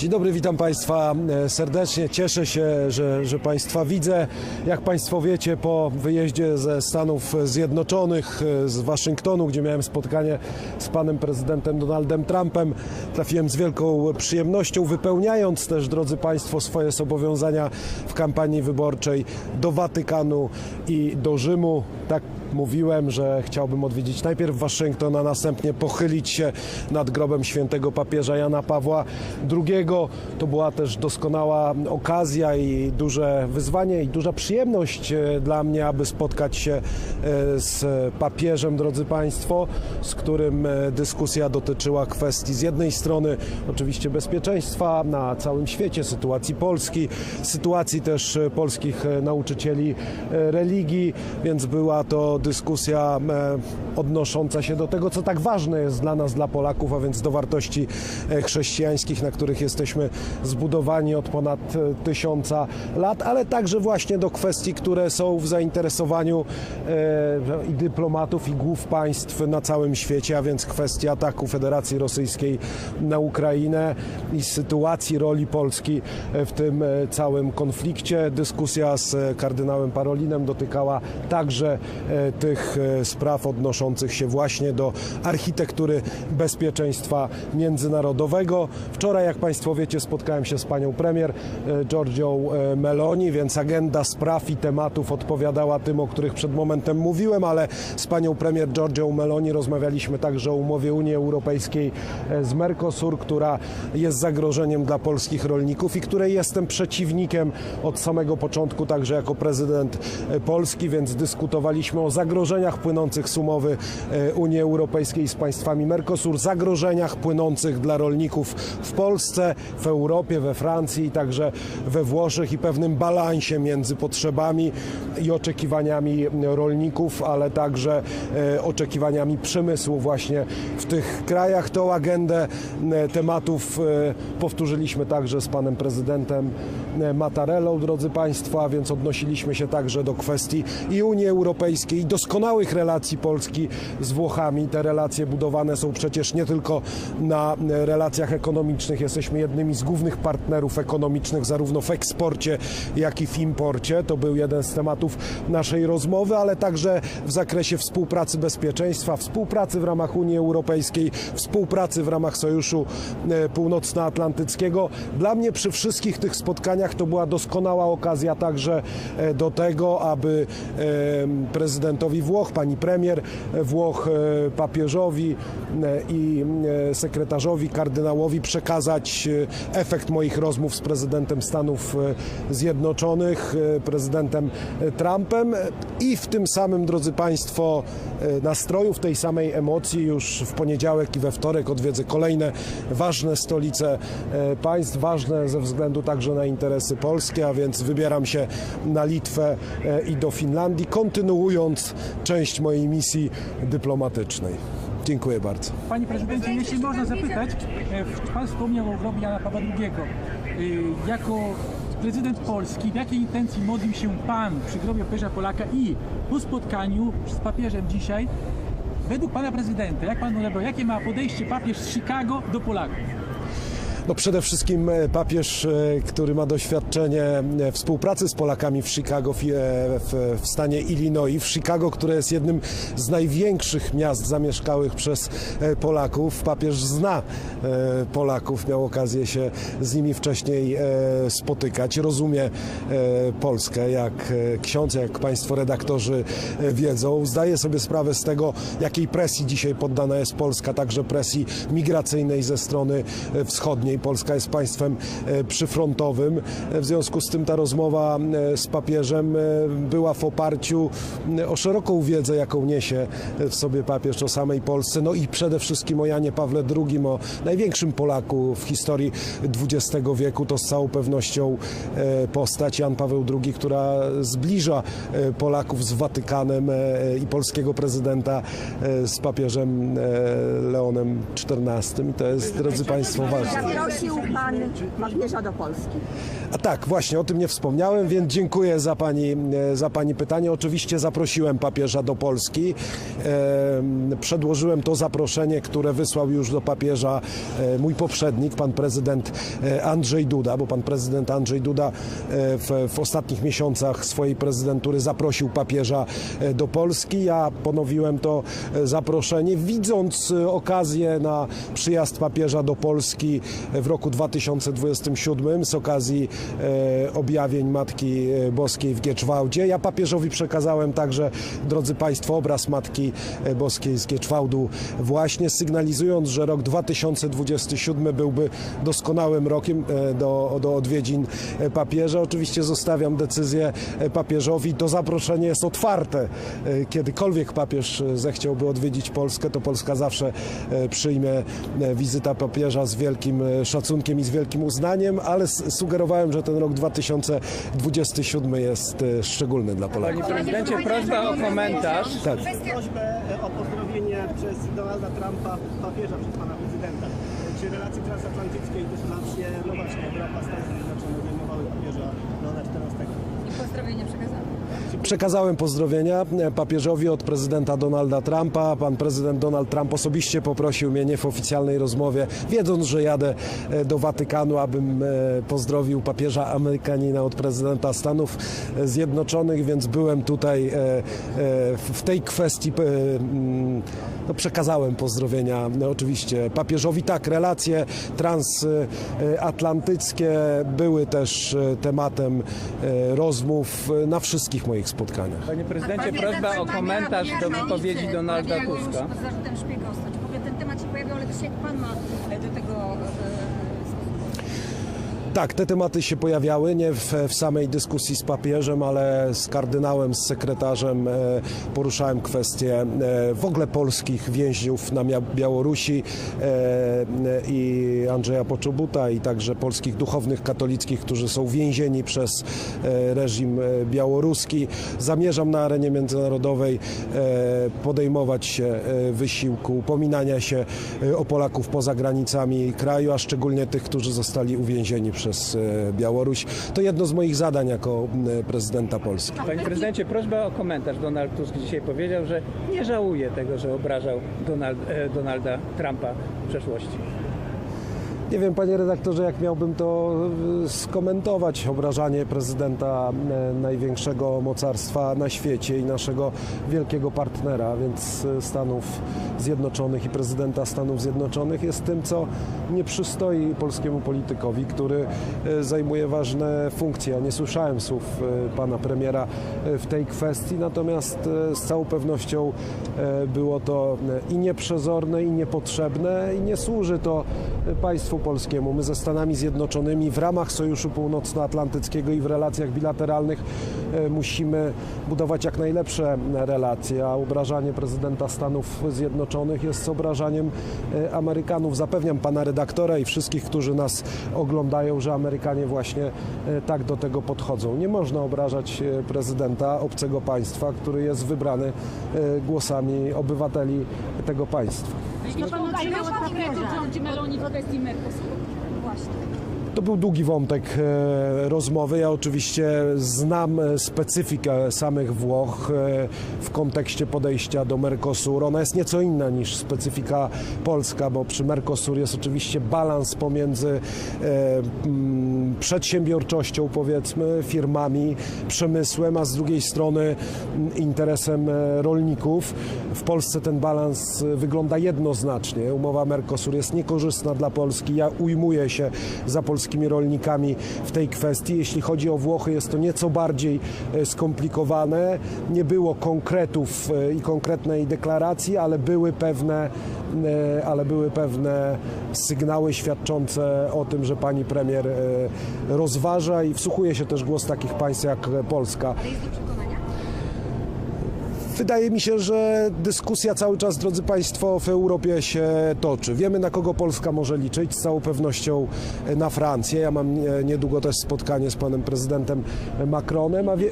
Dzień dobry, witam Państwa e, serdecznie. Cieszę się, że, że Państwa widzę. Jak Państwo wiecie, po wyjeździe ze Stanów Zjednoczonych, e, z Waszyngtonu, gdzie miałem spotkanie z panem prezydentem Donaldem Trumpem, trafiłem z wielką przyjemnością, wypełniając też, drodzy Państwo, swoje zobowiązania w kampanii wyborczej do Watykanu i do Rzymu. Tak mówiłem, że chciałbym odwiedzić najpierw Waszyngton, a następnie pochylić się nad grobem świętego papieża Jana Pawła II. To była też doskonała okazja i duże wyzwanie i duża przyjemność e, dla mnie, aby spotkać się e, z papieżem, drodzy Państwo, z którym e, dyskusja dotyczyła kwestii z jednej strony oczywiście bezpieczeństwa na całym świecie, sytuacji Polski, sytuacji też polskich nauczycieli religii, więc była to dyskusja e, odnosząca się do tego, co tak ważne jest dla nas, dla Polaków, a więc do wartości e, chrześcijańskich, na których jesteśmy zbudowani od ponad e, tysiąca lat, ale także właśnie do kwestii, które są w zainteresowaniu i dyplomatów, i głów państw na całym świecie, a więc kwestia ataku Federacji Rosyjskiej na Ukrainę i sytuacji roli Polski e, w tym e, całym konflikcie. Dyskusja z e, kardynałem Parolinem dotykała także tych spraw odnoszących się właśnie do architektury bezpieczeństwa międzynarodowego. Wczoraj, jak Państwo wiecie, spotkałem się z panią premier Giorgią Meloni, więc agenda spraw i tematów odpowiadała tym, o których przed momentem mówiłem, ale z panią premier Giorgią Meloni rozmawialiśmy także o umowie Unii Europejskiej z Mercosur, która jest zagrożeniem dla polskich rolników i której jestem przeciwnikiem od samego początku, także jako prezydent e, Polski, więc dyskutowaliśmy o zagrożeniach płynących z umowy e, Unii Europejskiej z państwami Mercosur, zagrożeniach płynących dla rolników w Polsce, w Europie, we Francji także we Włoszech i pewnym balansie między potrzebami i oczekiwaniami rolników, ale także e, oczekiwaniami przemysłu właśnie w tych krajach. Tą agendę tematów powtórzyliśmy także z panem prezydentem e, Mattarellą, drodzy Państwo, a więc odnosiliśmy się także do kwestii i Unii Europejskiej, i doskonałych relacji Polski z Włochami. Te relacje budowane są przecież nie tylko na e, relacjach ekonomicznych. Jesteśmy jednymi z głównych partnerów ekonomicznych zarówno w eksporcie, jak i w imporcie. To był jeden z tematów naszej rozmowy, ale także w zakresie współpracy bezpieczeństwa, współpracy w ramach Unii Europejskiej, współpracy w ramach Sojuszu e, Północnoatlantyckiego. Dla mnie przy wszystkich tych spotkaniach to była doskonała okazja także e, do tego, aby e, prezydentowi Włoch, pani premier Włoch, e, papieżowi e, i e, sekretarzowi kardynałowi przekazać e, efekt moich rozmów z prezydentem Stanów e, Zjednoczonych, e, prezydentem e, Trumpem i w tym samym, drodzy Państwo, e, nastroju, w tej samej emocji już w poniedziałek i we wtorek odwiedzę kolejne ważne stolice e, państw, ważne ze względu także na interesy polskie, a więc wybieram się na Litwę e, i do Finlandii, kontynuując część mojej misji dyplomatycznej. Dziękuję bardzo. Panie prezydencie, jeśli można zapytać, e, pan wspomniał o grobie Jana Pawła II. E, Jako prezydent Polski, w jakiej intencji modlił się pan przy grobie papieża Polaka i po spotkaniu z papieżem dzisiaj, według pana prezydenta, jak pan odebrał, jakie ma podejście papież z Chicago do Polaków? No przede wszystkim e, papież, e, który ma doświadczenie e, współpracy z Polakami w Chicago, w, stanie Illinois, w Chicago, które jest jednym z największych miast zamieszkałych przez Polaków. Papież zna Polaków, miał okazję się z nimi wcześniej spotykać, rozumie Polskę, jak ksiądz, jak Państwo redaktorzy wiedzą. Zdaje sobie sprawę z tego, jakiej presji dzisiaj poddana jest Polska, także presji migracyjnej ze strony e, wschodniej. Polska jest państwem e, przyfrontowym. E, W związku z tym ta rozmowa e, z papieżem była w oparciu o szeroką wiedzę, jaką niesie w sobie papież o samej Polsce, no i przede wszystkim o Janie Pawle II, o największym Polaku w historii XX wieku. To z całą pewnością postać Jan Paweł II, która zbliża Polaków z Watykanem i polskiego prezydenta z papieżem Leonem XIV. To jest, drodzy Państwo, ważne. Zaprosił pan papieża do Polski. A tak, właśnie o tym nie wspomniałem, więc dziękuję za pani, e, za pani pytanie. Oczywiście zaprosiłem papieża do Polski. E, Przedłożyłem to zaproszenie, które wysłał już do papieża e, mój poprzednik, pan prezydent Andrzej Duda, bo pan prezydent Andrzej Duda w, w ostatnich miesiącach swojej prezydentury zaprosił papieża do Polski. Ja ponowiłem to zaproszenie, widząc okazję na przyjazd papieża do Polski w roku 2027 z okazji e, objawień Matki e, Boskiej w Gieczwałdzie. Ja papieżowi przekazałem także, drodzy Państwo, obraz Matki e, Boskiej z Gieczwałdu właśnie sygnalizując, że rok 2027 byłby doskonałym rokiem do, do odwiedzin papieża. Oczywiście zostawiam decyzję papieżowi. To zaproszenie jest otwarte. Kiedykolwiek papież zechciałby odwiedzić Polskę, to Polska zawsze przyjmie wizyta papieża z wielkim szacunkiem i z wielkim uznaniem, ale sugerowałem, że ten rok 2027 jest e, szczególny dla Polaków. Panie prezydencie, prośba o komentarz. Tak. prośbę e, o pozdrowienie przez Donalda Trumpa papieża przez pana prezydenta. Czy relacje transatlantyckie i też relacje, no właśnie, Europa, Stany Zjednoczone obejmowały papieża Leona XIV? Pozdrowienie przekazane. Przekazałem pozdrowienia e, papieżowi od prezydenta Donalda Trumpa. Pan prezydent Donald Trump osobiście poprosił mnie nie w oficjalnej rozmowie, wiedząc, że jadę e, do Watykanu, abym e, pozdrowił papieża Amerykanina od prezydenta Stanów Zjednoczonych, więc byłem tutaj w tej kwestii. mm, No, przekazałem pozdrowienia no, oczywiście papieżowi. Tak, relacje transatlantyckie były też tematem rozmów na wszystkich moich spotkaniach. Panie prezydencie, prośba o komentarz do wypowiedzi Donalda Tuska. Pod zarzutem szpiegostwa. Czy w ogóle ten temat się pojawiał, ale też jak pan ma e, do tego e, Tak, te tematy się pojawiały, nie w, w samej dyskusji z papieżem, ale z kardynałem, z sekretarzem e, poruszałem kwestie e, w ogóle polskich więźniów na Białorusi e, i Andrzeja Poczobuta i także polskich duchownych katolickich, którzy są więzieni przez e, reżim e, białoruski. Zamierzam na arenie międzynarodowej e, podejmować się wysiłku upominania się o Polaków poza granicami kraju, a szczególnie tych, którzy zostali uwięzieni przez e, Białoruś. To jedno z moich zadań jako prezydenta Polski. Panie prezydencie, prośba o komentarz. Donald Tusk dzisiaj powiedział, że nie żałuje tego, że obrażał Donald, e, Donalda Trumpa w przeszłości. Nie wiem, panie redaktorze, jak miałbym to e, skomentować, obrażanie prezydenta e, największego mocarstwa na świecie i naszego wielkiego partnera, więc e, Stanów Zjednoczonych i prezydenta Stanów Zjednoczonych jest tym, co nie przystoi polskiemu politykowi, który e, zajmuje ważne funkcje. Ja nie słyszałem słów pana premiera w tej kwestii, natomiast z całą pewnością było to i nieprzezorne, i niepotrzebne, i nie służy to państwu polskiemu. My ze Stanami Zjednoczonymi w ramach Sojuszu Północnoatlantyckiego i w relacjach bilateralnych e, musimy budować jak najlepsze relacje, a obrażanie prezydenta Stanów Zjednoczonych jest obrażaniem e, Amerykanów. Zapewniam pana redaktora i wszystkich, którzy nas oglądają, że Amerykanie właśnie e, tak do tego podchodzą. Nie można obrażać prezydenta obcego państwa, który jest wybrany głosami obywateli tego państwa. Jeśli pan otrzymał od papieża Giorgi Meloni w kwestii Mercosuru. Właśnie. To był długi wątek e, rozmowy. Ja oczywiście znam e, specyfikę samych Włoch e, w kontekście podejścia do Mercosuru. Ona jest nieco inna niż specyfika polska, bo przy Mercosur jest oczywiście balans pomiędzy przedsiębiorczością, powiedzmy, firmami, przemysłem, a z drugiej strony mm, interesem e, rolników. W Polsce ten balans e, wygląda jednoznacznie. Umowa Mercosur jest niekorzystna dla Polski. Ja ujmuję się za polskimi rolnikami w tej kwestii. Jeśli chodzi o Włochy, jest to nieco bardziej e, skomplikowane. Nie było konkretów i konkretnej deklaracji, ale były pewne, ale były pewne sygnały świadczące o tym, że pani premier rozważa i wsłuchuje się też głos takich państw jak Polska. Wydaje mi się, że dyskusja cały czas, drodzy Państwo, w Europie się toczy. Wiemy, na kogo Polska może liczyć, z całą pewnością na Francję. Ja mam niedługo też spotkanie z panem prezydentem Macronem, a wie...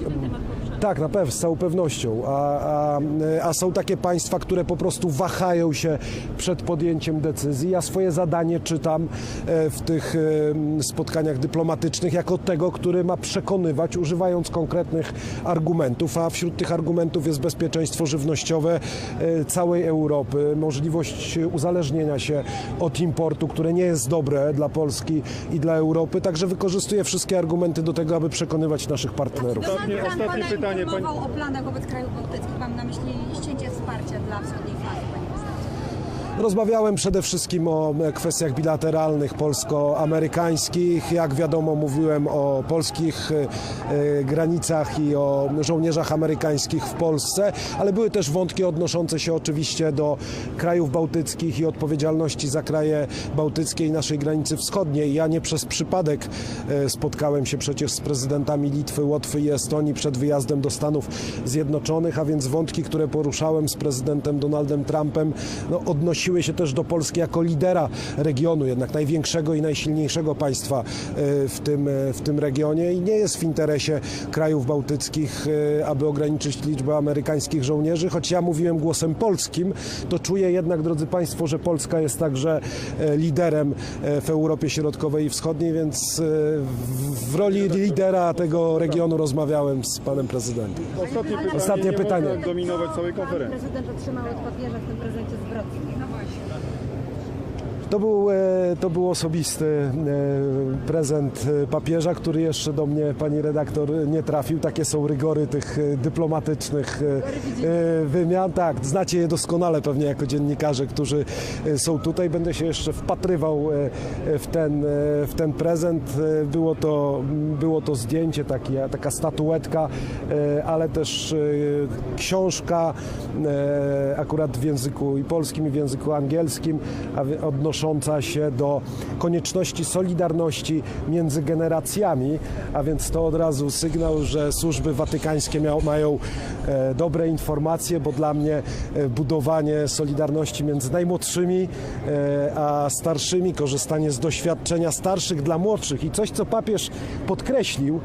Tak, na pewno, z całą pewnością. A, a, a są takie państwa, które po prostu wahają się przed podjęciem decyzji. Ja swoje zadanie czytam e, w tych e, spotkaniach dyplomatycznych jako tego, który ma przekonywać, używając konkretnych argumentów, a wśród tych argumentów jest bezpieczeństwo żywnościowe e, całej Europy, możliwość uzależnienia się od importu, które nie jest dobre dla Polski i dla Europy. Także wykorzystuję wszystkie argumenty do tego, aby przekonywać naszych partnerów. Ostatnie, ostatnie pana pytanie, informował o planach wobec krajów bałtyckich. Mam na myśli ścięcie wsparcia dla wschodniej prezydencie. Rozmawiałem przede wszystkim o e, kwestiach bilateralnych polsko-amerykańskich. Jak wiadomo, mówiłem o polskich e, e, granicach i o żołnierzach amerykańskich w Polsce, ale były też wątki odnoszące się oczywiście do krajów bałtyckich i odpowiedzialności za kraje bałtyckie i naszej granicy wschodniej. Ja nie przez przypadek spotkałem się przecież z prezydentami Litwy, Łotwy i Estonii przed wyjazdem do Stanów Zjednoczonych, a więc wątki, które poruszałem z prezydentem Donaldem Trumpem, no, odnosiły się też do Polski jako lidera regionu, jednak największego i najsilniejszego państwa e, w tym, e, w tym regionie i nie jest w interesie krajów bałtyckich, e, aby ograniczyć liczbę amerykańskich żołnierzy, choć ja mówiłem głosem polskim, to czuję jednak, drodzy Państwo, że Polska jest także liderem w Europie Środkowej i Wschodniej, więc w, roli lidera tego regionu rozmawiałem z panem prezydentem. Ostatnie pytanie. Ostatnie nie pytanie. Dominować całej konferencji. Prezydent otrzymał od papieża w tym prezencie zwrotny. No właśnie. To był, e, to był osobisty e, prezent e, papieża, który jeszcze do mnie, pani redaktor, nie trafił. Takie są rygory tych dyplomatycznych wymian. Tak, znacie je doskonale pewnie jako dziennikarze, którzy są tutaj. Będę się jeszcze wpatrywał w ten, w ten prezent. Było to, było to zdjęcie, taka statuetka, ale też książka akurat w języku i polskim i w języku angielskim, a odnosząca się do konieczności solidarności między generacjami, a więc to od razu sygnał, że służby watykańskie miał, mają e, dobre informacje, bo dla mnie e, budowanie solidarności między najmłodszymi e, a starszymi, korzystanie z doświadczenia starszych dla młodszych i coś, co papież podkreślił,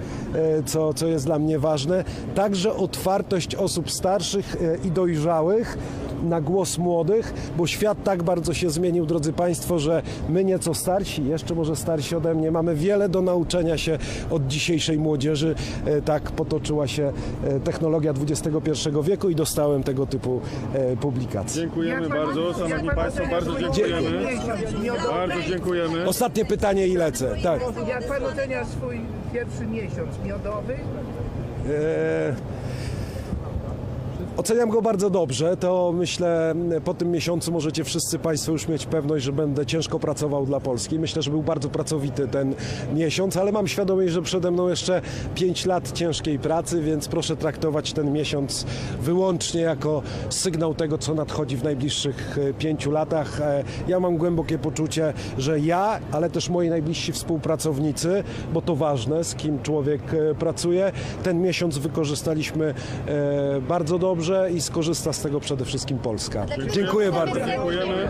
co, co jest dla mnie ważne, także otwartość osób starszych i dojrzałych na głos młodych, bo świat tak bardzo się zmienił, drodzy Państwo, że my nieco starsi, jeszcze może starsi ode mnie, mamy wiele do nauczenia się od dzisiejszej młodzieży. E, Tak potoczyła się e, technologia XXI wieku i dostałem tego typu e, publikacje. Dziękujemy bardzo, szanowni państwo, bardzo dziękujemy. Bardzo dziękujemy. Ostatnie pytanie i lecę. Tak. Jak pan ocenia swój pierwszy miesiąc miodowy? E, Oceniam go bardzo dobrze. To myślę, po tym miesiącu możecie wszyscy Państwo już mieć pewność, że będę ciężko pracował dla Polski. Myślę, że był bardzo pracowity ten miesiąc, ale mam świadomość, że przede mną jeszcze 5 lat ciężkiej pracy, więc proszę traktować ten miesiąc wyłącznie jako sygnał tego, co nadchodzi w najbliższych e, pięciu latach. E, Ja mam głębokie poczucie, że ja, ale też moi najbliżsi współpracownicy, bo to ważne, z kim człowiek e, pracuje, ten miesiąc wykorzystaliśmy e, bardzo dobrze i skorzysta z tego przede wszystkim Polska. Dziękuję bardzo. Dziękujemy.